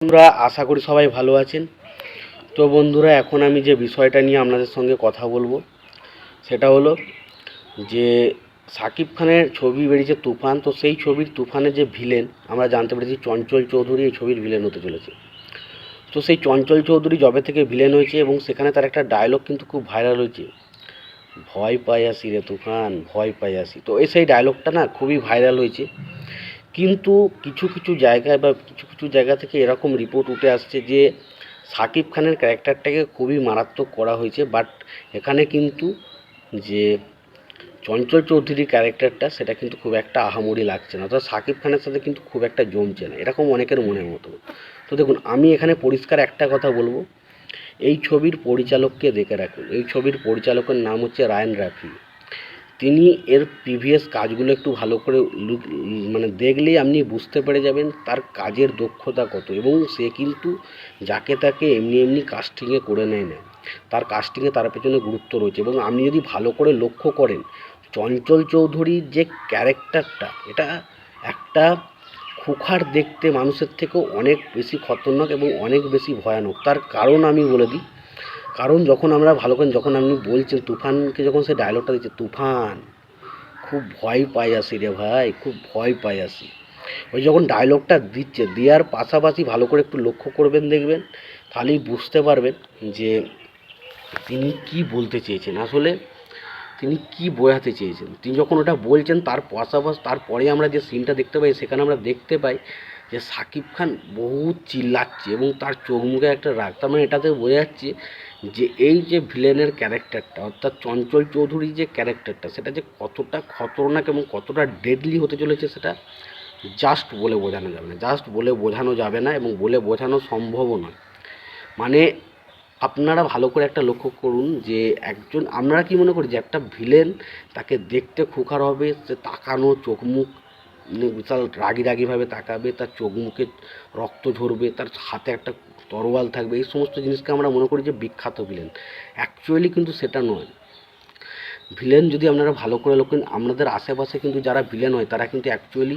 বন্ধুরা, আশা করি সবাই ভালো আছেন। তো বন্ধুরা, এখন আমি যে বিষয়টা নিয়ে আপনাদের সঙ্গে কথা বলব, সেটা হলো যে সাকিব খানের ছবি বেরিয়েছে তুফান। তো সেই ছবির তুফানের যে ভিলেন আমরা জানতে পেরেছি চঞ্চল চৌধুরী এই ছবির ভিলেন হতে চলেছে। তো সেই চঞ্চল চৌধুরী জবে থেকে ভিলেন হয়েছে এবং সেখানে তার একটা ডায়লগ কিন্তু খুব ভাইরাল হয়েছে। ভয় পাই আসি রে তুফান, ভয় পাই আসি। তো এই সেই ডায়লগটা না খুবই ভাইরাল হয়েছে। কিন্তু কিছু কিছু জায়গায় বা কিছু কিছু জায়গা থেকে এরকম রিপোর্ট উঠে আসছে যে, সাকিব খানের ক্যারেক্টারটাকে খুবই মারাত্মক করা হয়েছে। বাট এখানে কিন্তু যে, চঞ্চল চৌধুরীর ক্যারেক্টারটা, সেটা কিন্তু খুব একটা আহামরি লাগছে না। অর্থাৎ সাকিব খানের সাথে কিন্তু খুব একটা জমছে না। এরকম অনেকের মনের মতো। তো দেখুন, আমি এখানে পরিষ্কার একটা কথা বলব। এই ছবির পরিচালককে দেখে রাখুন। এই ছবির পরিচালকের নাম হচ্ছে রায়ন রাফি। তিনি এর প্রিভিয়াস কাজগুলো একটু ভালো করে লুক- মানে দেখলেই আপনি বুঝতে পেরে যাবেন তার কাজের দক্ষতা কত। এবং সে কিন্তু যাকে তাকে এমনি এমনি কাস্টিংয়ে করে নেয় না। তার কাস্টিংয়ে তার পেছনে গুরুত্ব রয়েছে। এবং আপনি যদি ভালো করে লক্ষ্য করেন, চঞ্চল চৌধুরীর যে ক্যারেক্টারটা এটা একটা খুখার দেখতে মানুষের থেকেও অনেক বেশি খতরনাক এবং অনেক বেশি ভয়ানক। তার কারণ আমি বলে দিই কারণ যখন আমরা ভালো করে যখন আপনি বলছেন তুফানকে যখন সে ডায়লগটা দিচ্ছে, তুফান, খুব ভয় পাই আসি রে ভাই, খুব ভয় পাই আসি। ওই যখন ডায়লগটা দিচ্ছে, দেওয়ার পাশাপাশি ভালো করে একটু লক্ষ্য করবেন, দেখবেন, তাহলেই বুঝতে পারবেন যে তিনি কি বলতে চেয়েছেন। আসলে তিনি কি বোঝাতে চেয়েছেন? তিনি যখন ওটা বলছেন, তার পাশাপাশি, তারপরে আমরা যে সিনটা দেখতে পাই, সেখানে আমরা দেখতে পাই যে সাকিব খান বহুত চিল্লাচ্ছে এবং তার চোখ মুখে একটা রাগ, তার মানে এটাতে বোঝা যাচ্ছে যে এই যে ভিলেনের ক্যারেক্টারটা, অর্থাৎ চঞ্চল চৌধুরী যে ক্যারেক্টারটা, সেটা যে কতটা খতরনাক এবং কতটা ডেডলি হতে চলেছে সেটা জাস্ট বলে বোঝানো যাবে না জাস্ট বলে বোঝানো যাবে না এবং বলে বোঝানো সম্ভবও নয়। মানে আপনারা ভালো করে একটা লক্ষ্য করুন যে একজন, আমরা কি মনে করি যে একটা ভিলেন তাকে দেখতে খুখার হবে, সে তাকানো, চোখ মুখ বিশাল রাগি রাগিভাবে তাকাবে তার চোখ মুখে রক্ত ঝরবে তার হাতে একটা তরোয়াল থাকবে এই সমস্ত জিনিসকে আমরা মনে করি যে বিখ্যাত ভিলেন অ্যাকচুয়ালি কিন্তু সেটা নয়। ভিলেন যদি আপনারা ভালো করে করেন, আমাদের আশেপাশে কিন্তু যারা ভিলেন হয় তারা কিন্তু অ্যাকচুয়ালি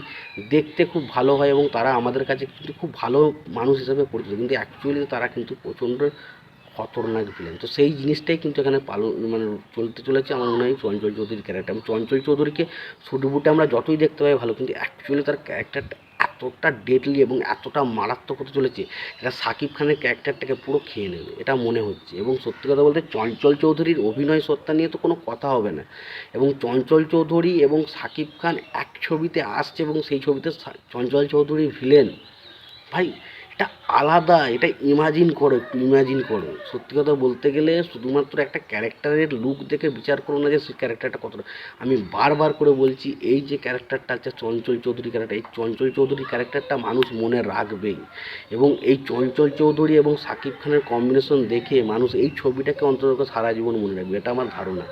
দেখতে খুব ভালো হয় এবং তারা আমাদের কাছে কিন্তু খুব ভালো মানুষ হিসেবে পরিচিত। কিন্তু অ্যাকচুয়ালি তারা কিন্তু প্রচণ্ড খতরনাক ভিলেন তো সেই জিনিসটাই কিন্তু এখানে পালন মানে চলতে চলেছে। আমার মনে হয় চঞ্চল চৌধুরীর ক্যারেক্টার চঞ্চল চৌধুরীকে শুটবুটে আমরা যতই দেখতে পাই ভালো, কিন্তু অ্যাকচুয়ালি তার ক্যারেক্টারটা এতটা ডেডলি এবং এতটা মারাত্মক হতে চলেছে, এটা সাকিব খানের ক্যারেক্টারটাকে পুরো খেয়ে নেবে, এটা মনে হচ্ছে। এবং সত্যি কথা বলতে চঞ্চল চৌধুরীর অভিনয় সত্তা নিয়ে তো কোনো কথা হবে না। এবং চঞ্চল চৌধুরী এবং সাকিব খান এক ছবিতে আসছে এবং সেই ছবিতে চঞ্চল চৌধুরী ভিলেন ভাই এটা আলাদা, এটা ইমাজিন করো, একটু ইমাজিন করো। সত্যি কথা বলতে গেলে শুধুমাত্র একটা ক্যারেক্টারের লুক দেখে বিচার করো না যে সেই ক্যারেক্টারটা কতটা। আমি বারবার করে বলছি, এই যে ক্যারেক্টারটা আছে, চঞ্চল চৌধুরী ক্যারেক্টার, এই চঞ্চল চৌধুরী ক্যারেক্টারটা মানুষ মনে রাখবেই। এবং এই চঞ্চল চৌধুরী এবং সাকিব খানের কম্বিনেশন দেখে মানুষ এই ছবিটাকে অন্তত সারা জীবন মনে রাখবে, এটা আমার ধারণা।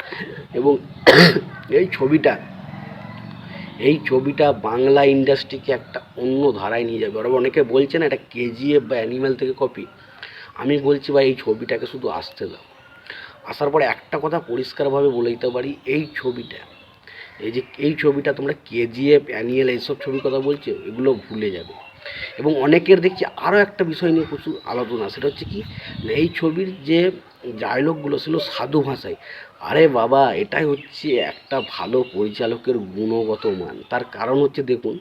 এবং এই ছবিটা এই ছবিটা বাংলা ইন্ডাস্ট্রিকে একটা অন্য ধারায় নিয়ে যাবে। ওরা অনেকে বলছে না, এটা কেজিএফ বা অ্যানিম্যাল থেকে কপি। আমি বলছি ভাই, এই ছবিটাকে শুধু আসতে দাও। আসার পরে একটা কথা পরিষ্কারভাবে বলে দিতে পারি, এই ছবিটা, এই যে, এই ছবিটা তোমরা কেজিএফ অ্যানিয়েল এইসব ছবির কথা বলছো, এগুলো ভুলে যাবে। এবং অনেকের দেখছি আরও একটা বিষয় নিয়ে প্রচুর আলোচনা, সেটা হচ্ছে কি, এই ছবির যে ডায়লগগুলো ছিল সাধু ভাষায়। আরে বাবা, এটাই হচ্ছে একটা ভালো পরিচালকের গুণগত মান। তার কারণ হচ্ছে দেখুন,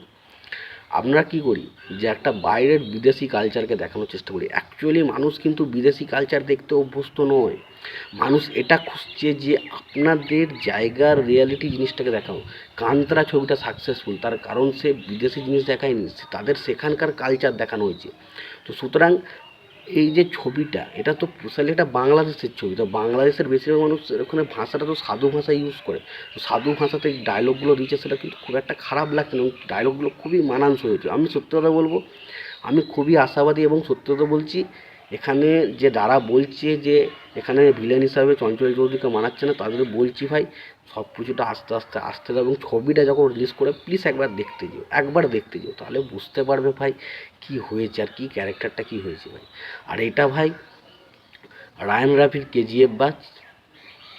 আমরা কি করি যে একটা বাইরের বিদেশি কালচারকে দেখানোর চেষ্টা করি। অ্যাকচুয়ালি মানুষ কিন্তু বিদেশি কালচার দেখতে অভ্যস্ত নয়। মানুষ এটা খুঁজছে যে আপনাদের জায়গার রিয়ালিটি জিনিসটাকে দেখাও। কান্তরা ছবিটা সাকসেসফুল তার কারণ সে বিদেশি জিনিস দেখায়নি তাদের সেখানকার কালচার দেখানো হয়েছে। তো সুতরাং এই যে ছবিটা, এটা তো স্পেশালি এটা বাংলাদেশের ছবি। তো বাংলাদেশের বেশিরভাগ মানুষ ওখানে ভাষাটা তো সাধু ভাষা ইউজ করে। তো সাধু ভাষাতে ডায়লগগুলো দিয়েছে, সেটা কিন্তু খুব একটা খারাপ লাগছে না। ডায়লগগুলো খুবই মানানসই হয়েছে। আমি সত্যি কথা বলব, আমি খুবই আশাবাদী এবং সত্যি কথা বলছি, এখানে যে যারা বলছে যে, এখানে ভিলেন হিসাবে চঞ্চল চৌধুরীকে মানাচ্ছে না তাদের বলছি ভাই সব কিছুটা আস্তে আস্তে আসতে এবং ছবিটা যখন রিলিজ করে প্লিজ একবার দেখতে যেও, একবার দেখতে যেও, তাহলে বুঝতে পারবে ভাই কি হয়েছে আর কি ক্যারেক্টারটা কি হয়েছে ভাই। আর এটা ভাই রায়ন রাফির কেজিএফ বা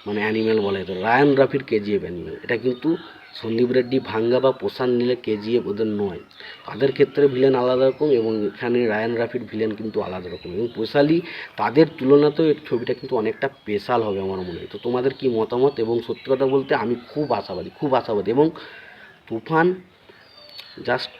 মানে অ্যানিমেল বলে যেত রায়ন রাফির কেজিএফ অ্যানিমেল এটা কিন্তু সন্দীপ রেড্ডি ভাঙ্গা বা পোষান নিলে কেজিএফ ওদের নয়। তাদের ক্ষেত্রে ভিলেন আলাদা রকম এবং এখানে রায়ান রাফির ভিলেন কিন্তু আলাদা রকম এবং পোশালি তাদের তুলনাতেও এর ছবিটা কিন্তু অনেকটা স্পেশাল হবে আমার মনে হয়। তো তোমাদের কি মতামত এবং সত্যি কথা বলতে আমি খুব আশাবাদী খুব আশাবাদী এবং তুফান জাস্ট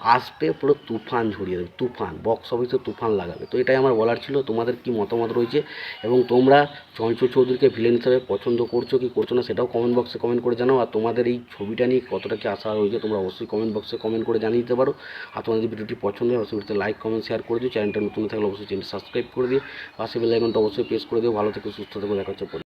আসবে পুরো তুফান ঝরিয়ে দেবে, তুফান বক্স অফিসে তুফান লাগাবে। তো এটাই আমার বলার ছিল, তোমাদের কি মতামত রয়েছে? এবং তোমরা চঞ্চল চৌধুরীকে ভিলেন হিসাবে পছন্দ করছ কি করছ না, সেটাও কমেন্ট বক্সে কমেন্ট করে জানাও। আর তোমাদের এই ছবিটা নিয়ে কতটা কি আশা রয়েছে, তোমরা অবশ্যই কমেন্ট বক্সে কমেন্ট করে জানিয়ে দিতে পারো। আর তোমাদের ভিডিওটি পছন্দ হয়, অবশ্যই লাইক কমেন্ট শেয়ার করে দিও। চ্যানেলটা নতুন থাকলে অবশ্যই চ্যানেল সাবস্ক্রাইব করে দিও। পাশে বেল আইকনটা অবশ্যই প্রেস করে দিও। ভালো থেকে, সুস্থ থেকো, দেখা হচ্ছে।